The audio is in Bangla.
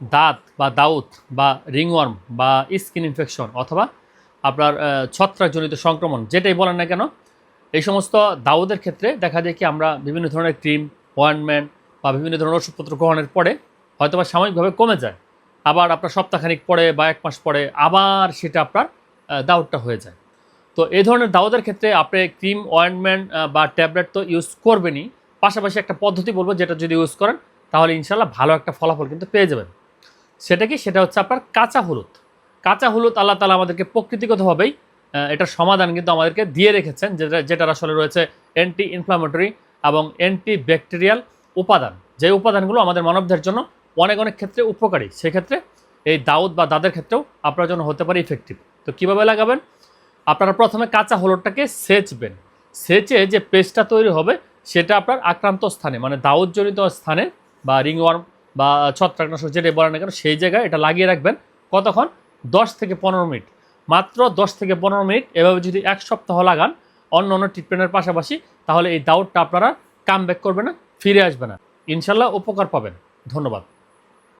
দাঁত বা দাউত বা রিংওয়ার্ম বা স্কিন ইনফেকশন অথবা আপনার ছত্রাকজনিত সংক্রমণ যেটাই বলেন না কেন এই সমস্ত দাউদের ক্ষেত্রে দেখা যায় কি আমরা বিভিন্ন ধরনের ক্রিম অয়েন্টমেন্ট বা বিভিন্ন ধরনের ওষুধপত্র গ্রহণের পরে হয়তো বা সাময়িকভাবে কমে যায়। আবার আপনার সপ্তাহখানিক পরে বা এক মাস পরে আবার সেটা আপনার আহ, দাউদটা হয়ে যায়। তো এই ধরনের দাউদের ক্ষেত্রে আপনি ক্রিম অয়েন্টমেন্ট বা ট্যাবলেট তো ইউজ করবেনই। পাশাপাশি একটা পদ্ধতি বলব যেটা যদি ইউজ করেন তাহলে ইনশাল্লাহ ভালো একটা ফলাফল কিন্তু পেয়ে যাবেন। সেটা কি? সেটা হচ্ছে আপনার কাঁচা হলুদ। কাঁচা হলুদ আল্লাহ তালা আমাদেরকে প্রকৃতিগতভাবেই এটার সমাধান কিন্তু আমাদেরকে দিয়ে রেখেছেন, যেটা, যেটার আসলে রয়েছে অ্যান্টি ইনফ্লামেটরি এবং অ্যান্টি ব্যাকটেরিয়াল উপাদান। যে উপাদানগুলো আমাদের মানবদের জন্য অনেক অনেক ক্ষেত্রে উপকারী। সেক্ষেত্রে এই দাউদ বা দাদের ক্ষেত্রেও আপনার জন্য হতে পারে ইফেক্টিভ তো কীভাবে লাগাবেন? আপনারা প্রথমে কাঁচা হলুদটাকে সেচবেন। সেচে যে পেস্টটা তৈরি হবে, সেটা আপনার আক্রান্ত স্থানে মানে দাউদজনিত স্থানে বা রিংওয়ার্ম বা ছত্রাকনাশক যেটাই বলেন না কেন, সেই জায়গায় এটা লাগিয়ে রাখবেন কতক্ষণ? দশ থেকে পনেরো মিনিট। মাত্র দশ থেকে পনেরো মিনিট এভাবে যদি এক সপ্তাহ লাগান অন্য অন্য ট্রিটমেন্টের পাশাপাশি, তাহলে এই দাউটটা আপনারা কাম ব্যাক করবে না, ফিরে আসবে না। ইনশাল্লাহ উপকার পাবেন। ধন্যবাদ।